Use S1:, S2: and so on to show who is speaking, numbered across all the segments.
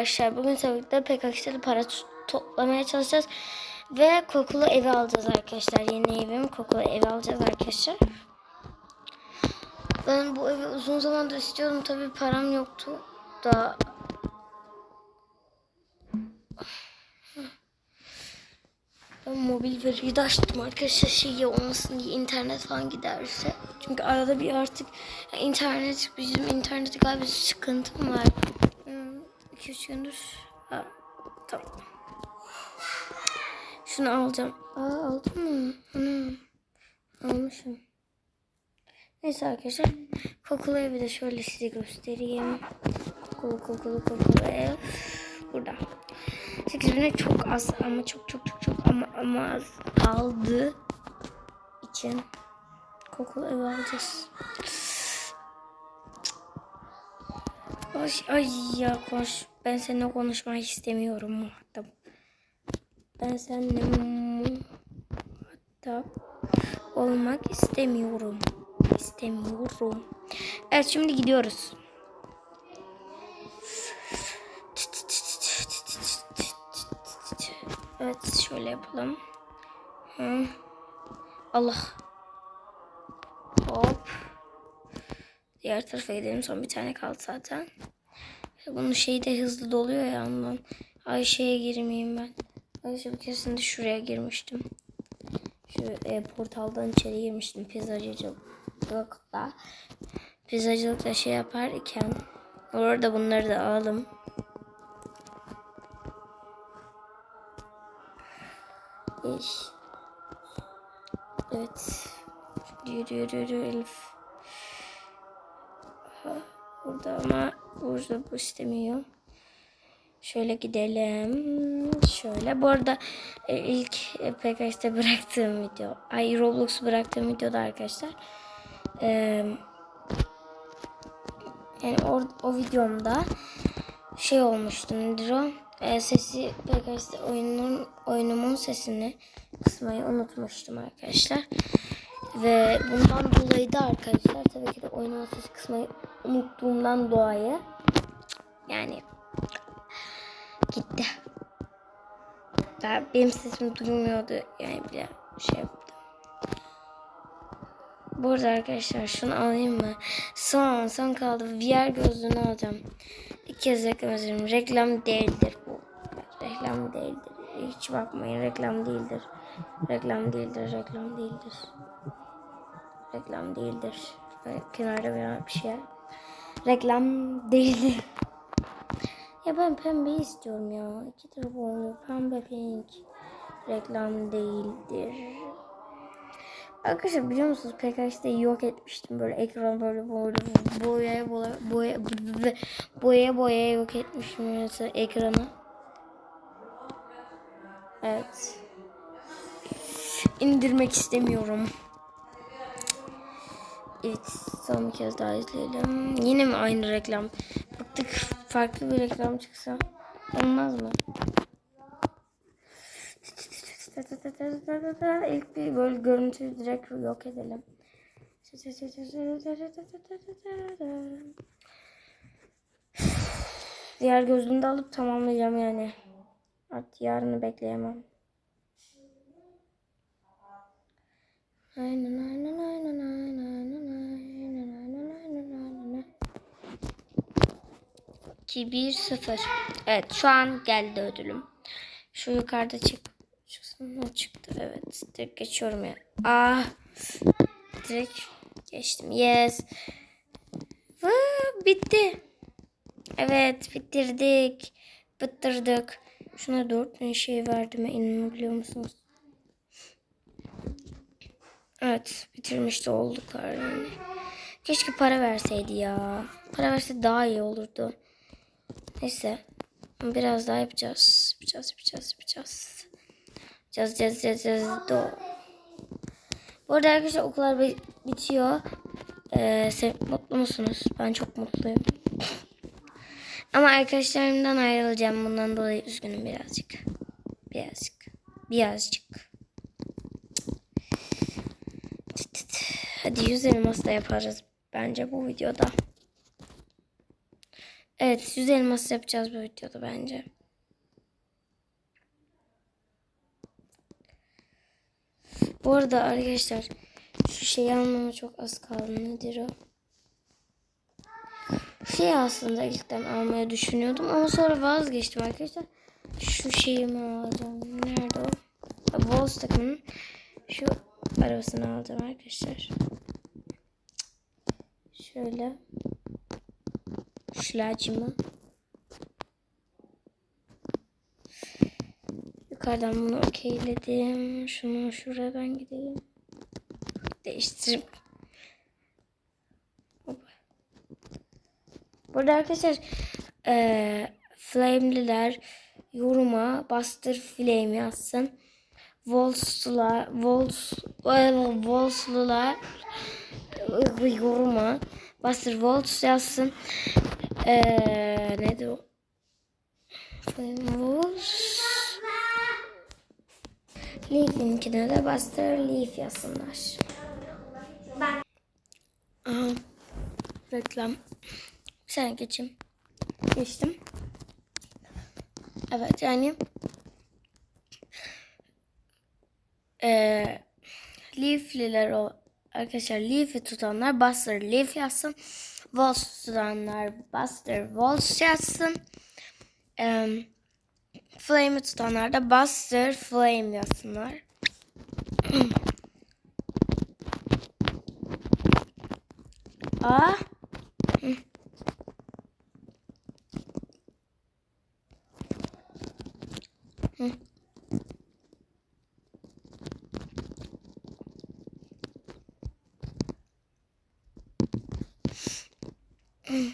S1: arkadaşlar. Bugün tabii PKK'da para t- toplamaya çalışacağız. Ve kokulu evi alacağız arkadaşlar. Yeni evim kokulu evi alacağız arkadaşlar. Ben bu evi uzun zamandır istiyordum. Tabii param yoktu. Da ben mobil veriyi de açtım arkadaşlar şey olmasın diye internet falan giderse. Çünkü arada bir artık internet bizim internette galiba sıkıntı mı var? 2-3 gündür. Ha, tamam. Şunu alacağım. Aa aldım mı? Ana. Almışım. Neyse arkadaşlar. Kokulu evi de şöyle size göstereyim. Kokulu kokulu kokulu ev. Burada. 8 bine çok az ama çok çok çok çok ama ama az aldığı için kokulu ev alacağız. Ay, ay ya konuş. Ben seninle konuşmayı istemiyorum muhatap. Ben seninle muhatap olmak istemiyorum. İstemiyorum. Evet şimdi gidiyoruz. Evet şöyle yapalım. Hı. Allah. Hop. Diğer tarafa gidelim. Son bir tane kaldı zaten. Bunun şeyi de hızlı doluyor ya ondan. Ayşe'ye girmeyeyim ben. Ayşe bir keresinde şuraya girmiştim. Şu e, portaldan içeri girmiştim pizzacılıkla. Pizzacılıkla şey yaparken orada bunları da alalım. İş. Evet. Yürü yürü yürü Elif. Burada ama burada bu istemiyor. Şöyle gidelim. Şöyle. Bu arada e, ilk e, PKX'te bıraktığım video. Ay Roblox bıraktığım videoda arkadaşlar. E, yani o, o videomda şey olmuştu. Nedir o? Sesi PKX'te oyunun, oyunumun sesini kısmayı unutmuştum arkadaşlar. Ve bundan dolayı da arkadaşlar tabii ki de oyunumun sesi kısmayı unuttuğumdan dolayı yani gitti. Daha benim sesim duyulmuyordu yani bile şey yaptım. Bu arada arkadaşlar şunu alayım mı? Son son kaldı. VR gözlüğünü alacağım. İlk kez reklam ederim. Reklam değildir bu. Reklam değildir. Hiç bakmayın reklam değildir. Reklam değildir. Reklam değildir. Reklam değildir. Böyle kenarda bir bir şey. Reklam değildir. Ya ben pembe istiyorum ya. İki tarafı olmuyor. Pembe pink. Reklam değildir. Arkadaşlar biliyor musunuz PKX'de yok etmiştim böyle ekran böyle böyle boyaya boya boya boya boya yok etmiştim mesela ekranı. Evet. İndirmek istemiyorum. Evet son bir kez daha izleyelim. Yine mi aynı reklam? Bıktık farklı bir reklam çıksa olmaz mı? İlk bir böyle görüntüyü direkt yok edelim. Diğer gözlüğünü de alıp tamamlayacağım yani. Artık yarını bekleyemem. Aynen aynen aynen aynen aynen aynen aynen aynen 2 1 0 Evet şu an geldi ödülüm. Şu yukarıda çık. Çıksın çıktı evet. Direkt geçiyorum ya. Ah. Direkt geçtim. Yes. Vaa, bitti. Evet bitirdik. Bitirdik. Şuna 4000 şey verdim inanabiliyor musunuz? Evet bitirmiş de olduk yani. Keşke para verseydi ya. Para verse daha iyi olurdu. Neyse. Biraz daha yapacağız. Yapacağız yapacağız yapacağız. Yapacağız yapacağız yapacağız. Do. Bu arada arkadaşlar okullar bi- bitiyor. Ee, mutlu musunuz? Ben çok mutluyum. Ama arkadaşlarımdan ayrılacağım. Bundan dolayı üzgünüm birazcık. Birazcık. Birazcık. Hadi yüz elmas da yaparız bence bu videoda. Evet 100 elmas yapacağız bu videoda bence. Bu arada arkadaşlar şu şeyi almama çok az kaldı. Nedir o? Şey aslında ilkten almaya düşünüyordum ama sonra vazgeçtim arkadaşlar. Şu şeyi mi alacağım? Nerede o? Walls takımının şu arabasını alacağım arkadaşlar. Şöyle. Şilacımı. Yukarıdan bunu okeyledim. Şunu şuradan gidelim. Değiştirip. Hoppa. Burada arkadaşlar eee flame'liler yoruma Buster Flame yazsın. Vols'lular Vols Vols'lular yoruma Buster Volts yazsın. Eee neydi o? Flame Vols Leaf'inkine de Buster Leaf yazsınlar. Aha. Reklam. Bir saniye geçeyim. Geçtim. Evet yani eee Leaf'liler o arkadaşlar Leaf'i tutanlar Buster Leaf yazsın. Waltz tutanlar Buster Waltz yazsın. Eee Flame'i tutanlar da Buster Flame yazsınlar. Aa. Hı. Hı.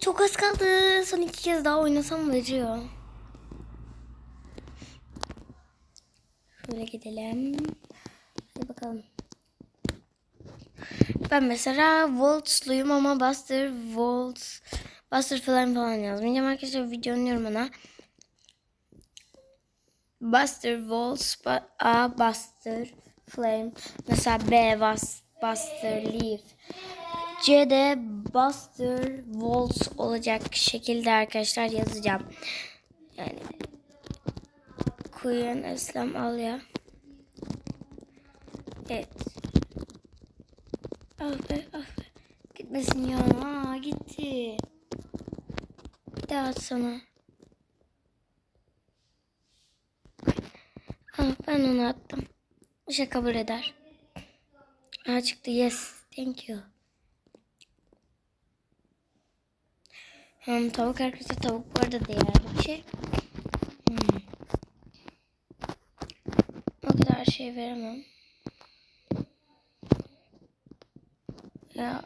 S1: Çok az kaldı. Son iki kez daha oynasam acıyor. Şöyle gidelim. Hadi bakalım. Ben mesela Voltsluyum ama Buster Volts Buster falan falan yazmayacağım. Arkadaşlar videonun yorumuna Buster Volts A Buster Flame mesela B Buster Leaf C de Buster Volts olacak şekilde arkadaşlar yazacağım. Yani Kuyen Eslem al ya. Evet. Ah be ah be. Gitmesin ya. Aa, gitti. Bir daha atsana. Ah, ben onu attım. O şey kabul eder. Aa, çıktı. Yes. Thank you. Hmm, tavuk arkadaşlar tavuk bu arada değerli bir şey. Hmm. O kadar şey veremem. Ya.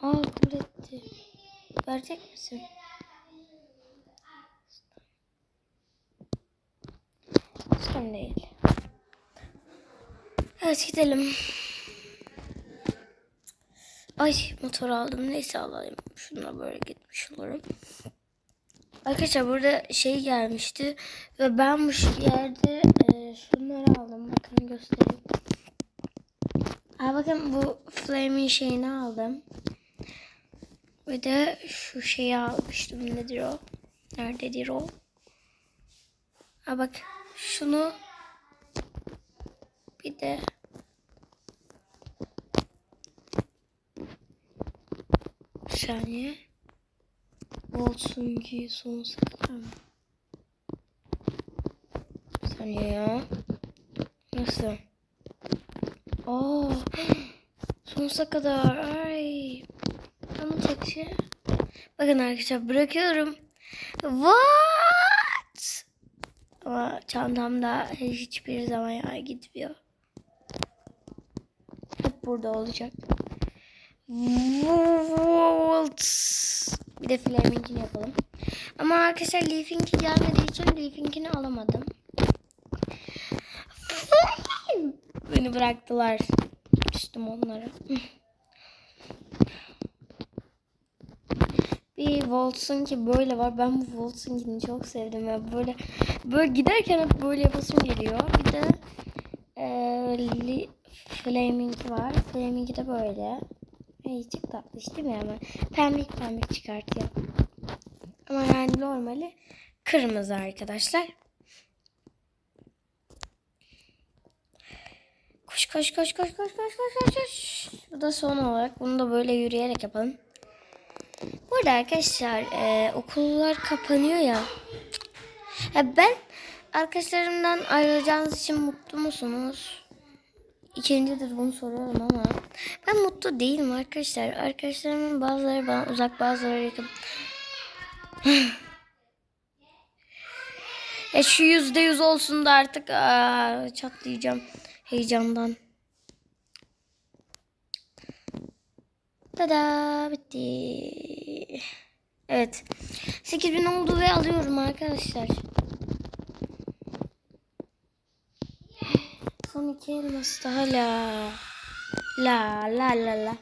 S1: Aa kabul etti. Verecek misin? Sen değil. Evet gidelim. Ay motor aldım. Neyse alayım. Şuna böyle gitmiş olurum. Arkadaşlar burada şey gelmişti. Ve ben bu yerde e, şunları aldım. Bakın göstereyim. Aa, bakın bu flame'in şeyini aldım. Ve de şu şeyi almıştım. Nedir o? Nerededir o? Aa bak şunu bir de bir saniye. Olsun ki kadar mı? Bir saniye ya. Nasıl? Aa, sonsuza kadar. Ay. Ama tek şey. Bakın arkadaşlar bırakıyorum. What? Ama çantamda hiçbir zaman yer gitmiyor. Hep burada olacak. Waltz. Bir de Flaming'ini yapalım. Ama arkadaşlar Leaf'inki gelmediği için Leaf'inkini alamadım. Beni bıraktılar. Küstüm onlara. Bir Waltz'un ki böyle var. Ben bu Waltz'unkini çok sevdim. Ya. Böyle böyle giderken hep böyle yapasım geliyor. Bir de eee li, Flaming'i var. Flaming'i de böyle. Hey, çok tatlı işte mi ama pembik pembik çıkartıyor. Ama yani normali kırmızı arkadaşlar. Koş koş koş koş koş koş koş koş. Bu da son olarak bunu da böyle yürüyerek yapalım. Burada arkadaşlar e, okullar kapanıyor ya. ya. Ben arkadaşlarımdan ayrılacağınız için mutlu musunuz? İkincidir bunu soruyorum ama ben mutlu değilim arkadaşlar. Arkadaşlarımın bazıları bana uzak bazıları yakın. Ya şu yüzde yüz olsun da artık aa, çatlayacağım heyecandan. Tada bitti. Evet. 8000 oldu ve alıyorum arkadaşlar. Son iki elmas daha la. La la la la.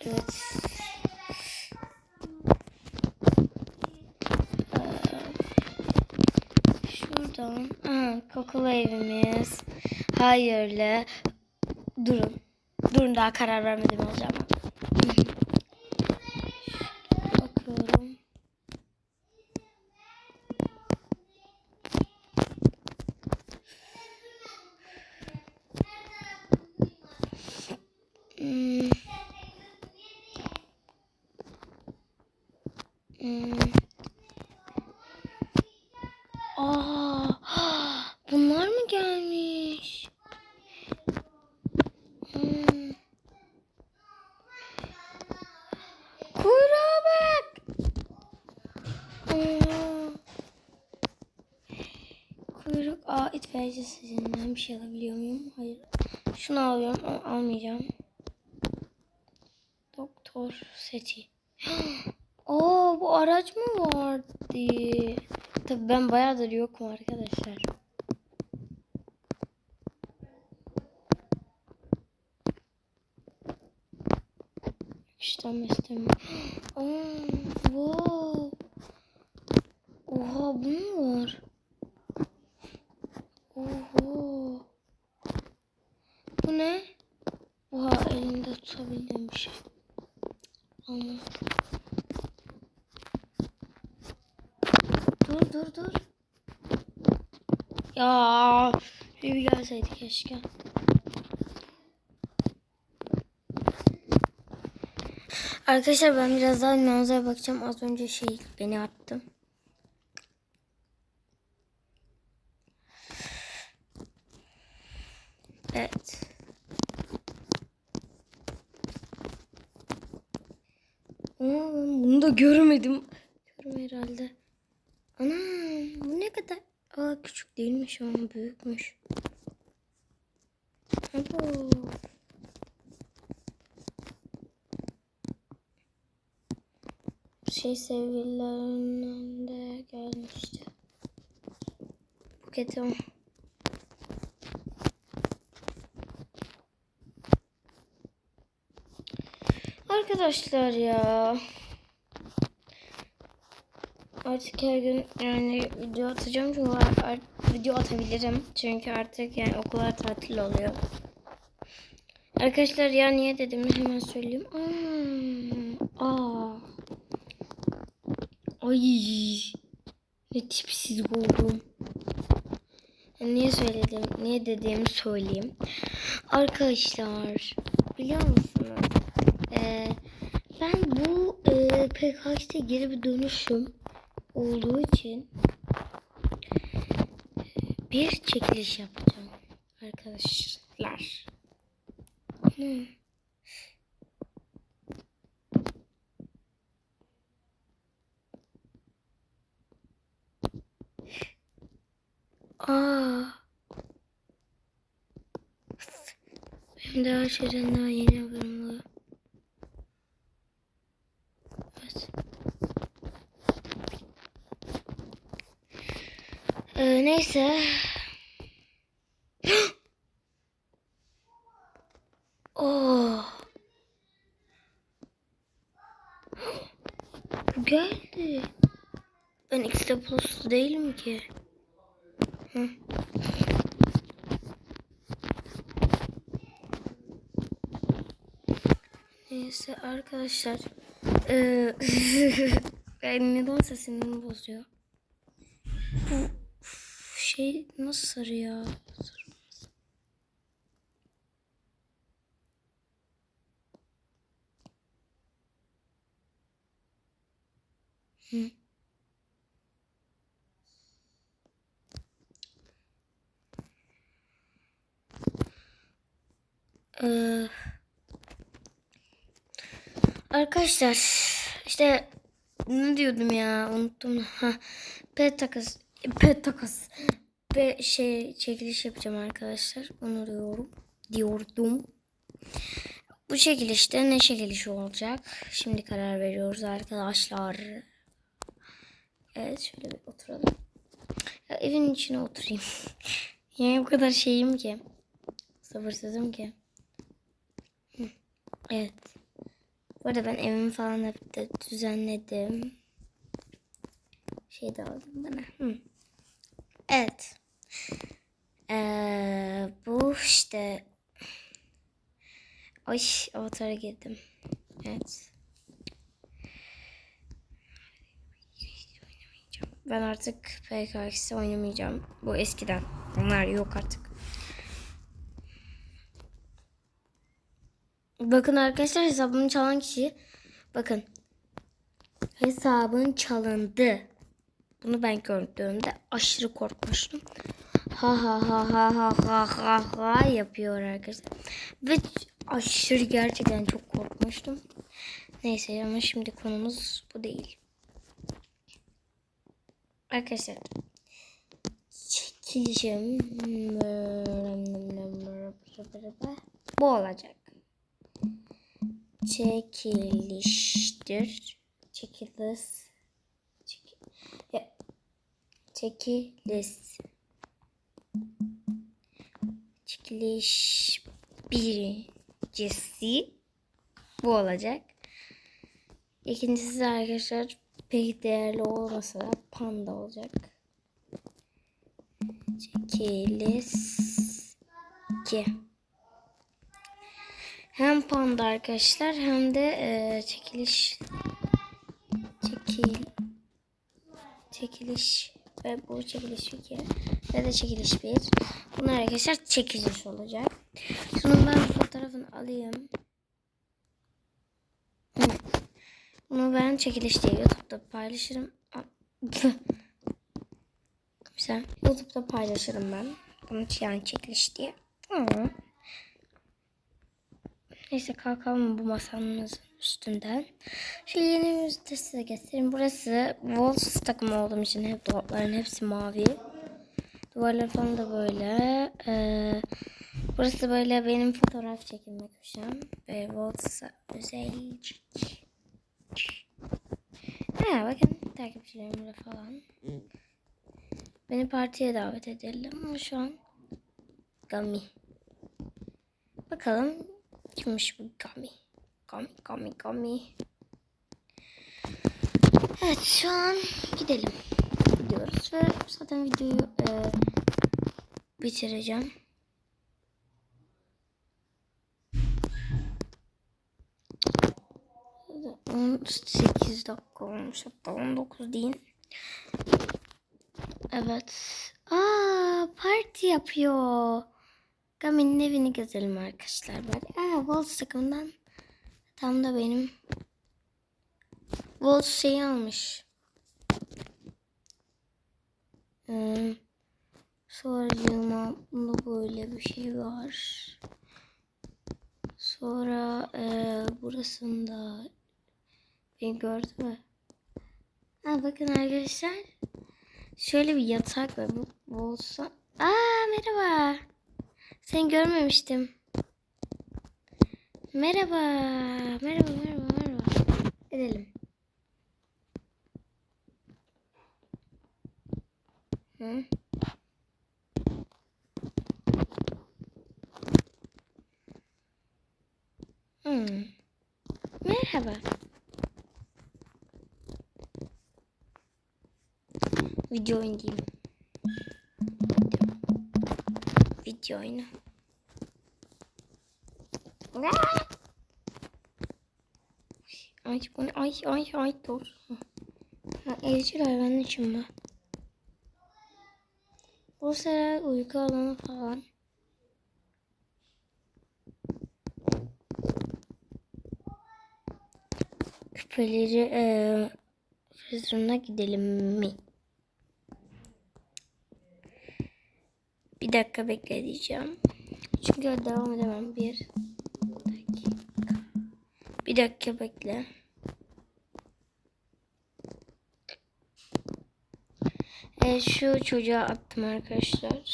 S1: Evet. Şuradan. Aha, kokulu evimiz. Hayırlı. Durun. Durun daha karar vermedim alacağım. Bakıyorum. Hmm. Hmm. Aa, bunlar mı gelmiş? Hmm. Kuyruğa bak. Aa. Kuyruk. Aa itfaiyeci sizinden bir şey alabiliyor muyum? Hayır. Şunu alıyorum ama almayacağım. Doktor seti. Aa bu araç mı vardı? Tabii ben bayağıdır yokum arkadaşlar. İşte istemem. Aa, wow. Oha bu mu var? Oho. Bu ne? Oha elinde tutabildiğim bir şey. Anladım. Dur dur dur. Ya gelseydi keşke. Arkadaşlar ben biraz daha manzara bakacağım. Az önce şey beni attım. Evet. Aa, bunu da görmedim. Görüm herhalde. Anam bu ne kadar? Aa küçük değilmiş ama büyükmüş. Şey sevgililerinden de gelmişti. Buketim. Arkadaşlar ya. Artık her gün yani video atacağım çünkü video atabilirim. Çünkü artık yani okullar tatil oluyor. Arkadaşlar ya niye dediğimi hemen söyleyeyim. Aa, aa. Ay. Ne tipsiz oldum. Niye söyledim, niye dediğimi söyleyeyim. Arkadaşlar biliyor musunuz? Ee, ben bu e, PKX'de geri bir dönüşüm olduğu için bir çekiliş yapacağım arkadaşlar. Hmm. Aa. Benim her şeyden daha yeni haberim. Evet. Ee, neyse. Geldi. Ben X'de plus değilim ki. Hı. Neyse arkadaşlar. Ee, yani nedense sinirimi bozuyor. Bu şey nasıl sarı ya? Ee, arkadaşlar işte ne diyordum ya unuttum. Ha, pet takas pet takas ve şey çekiliş yapacağım arkadaşlar. Onu diyorum. Diyordum. Bu çekilişte ne çekilişi olacak? Şimdi karar veriyoruz arkadaşlar. Evet şöyle bir oturalım. Ya, evin içine oturayım. yani o kadar şeyim ki. Sabırsızım ki. Evet. Bu arada ben evimi falan hep de düzenledim. Şey de aldım bana. Hı. Evet. Ee, bu işte. Ay avatara girdim. Evet. Ben artık PKX'de oynamayacağım. Bu eskiden. Onlar yok artık. Bakın arkadaşlar hesabımı çalan kişi. Bakın. Hesabın çalındı. Bunu ben gördüğümde aşırı korkmuştum. Ha ha ha ha ha ha ha ha yapıyor arkadaşlar. Ve aşırı gerçekten çok korkmuştum. Neyse ama şimdi konumuz bu değil. Arkadaşlar çekilişim bu olacak. Çekiliştir. Çekiliş. Çek, çekiliş. Çekiliş birincisi bu olacak. İkincisi arkadaşlar pek değerli olmasa da panda olacak. Çekiliş 2. Hem panda arkadaşlar hem de e, çekiliş çekil çekiliş ve bu çekiliş 2 ve de çekiliş 1. Bunlar arkadaşlar çekiliş olacak. Şunun ben fotoğrafını alayım. Bunu ben çekiliş diye YouTube'da paylaşırım. Güzel. YouTube'da paylaşırım ben. Bunu yani çekiliş diye. Hı. Neyse kalkalım bu masamızın üstünden. Yeni bir de size göstereyim. Burası Wolves takımı olduğum için hep dolapların hepsi mavi. Duvarlar falan da böyle. Ee, burası böyle benim fotoğraf çekilme köşem. Ve Wolves'a özel. Ha bakın takipçilerimle falan. Beni partiye davet edelim ama şu an Gami. Bakalım kimmiş bu Gami. Gami Gami Gami. Evet şu an gidelim. Gidiyoruz ve zaten videoyu e, bitireceğim. On sekiz dakika olmuş hatta 19 değil. Evet. Aa parti yapıyor. Gami'nin evini gezelim arkadaşlar. Bari. Aa Wolves takımından tam da benim Wolves şeyi almış. Ee, sonra bunda böyle bir şey var. Sonra e, burasında beni gördü mü? Ha bakın arkadaşlar. Şöyle bir yatak var. Bu olsa. Aa merhaba. Seni görmemiştim. Merhaba. Merhaba merhaba merhaba. Edelim. Hı? Hmm. Merhaba. Video oynayayım. Video oyunu. Ay bu ne? Ay ay ay dur. Ha, evcil hayvan için bu. Bu sefer uyku alanı falan. Küpeleri eee frizerına gidelim mi? Bir dakika bekle diyeceğim. Çünkü devam edemem. Bir dakika. Bir dakika bekle. Evet, şu çocuğa attım arkadaşlar.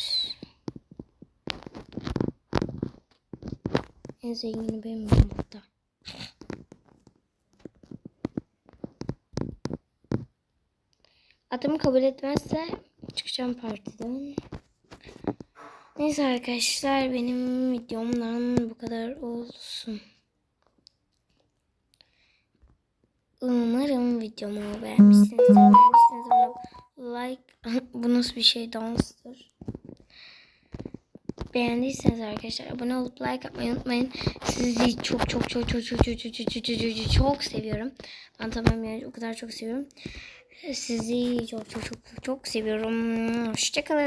S1: En zengini benim burada. Adımı kabul etmezse çıkacağım partiden. Neyse arkadaşlar benim videomdan bu kadar olsun. Umarım videomu beğenmişsinizdir. Beğenmişsiniz bana like bu nasıl bir şey danstır. Beğendiyseniz arkadaşlar abone olup like atmayı unutmayın. Sizi çok çok çok çok çok çok çok çok çok çok çok seviyorum. Anlatamam yani o kadar çok seviyorum. Sizi çok çok çok çok seviyorum. Hoşçakalın.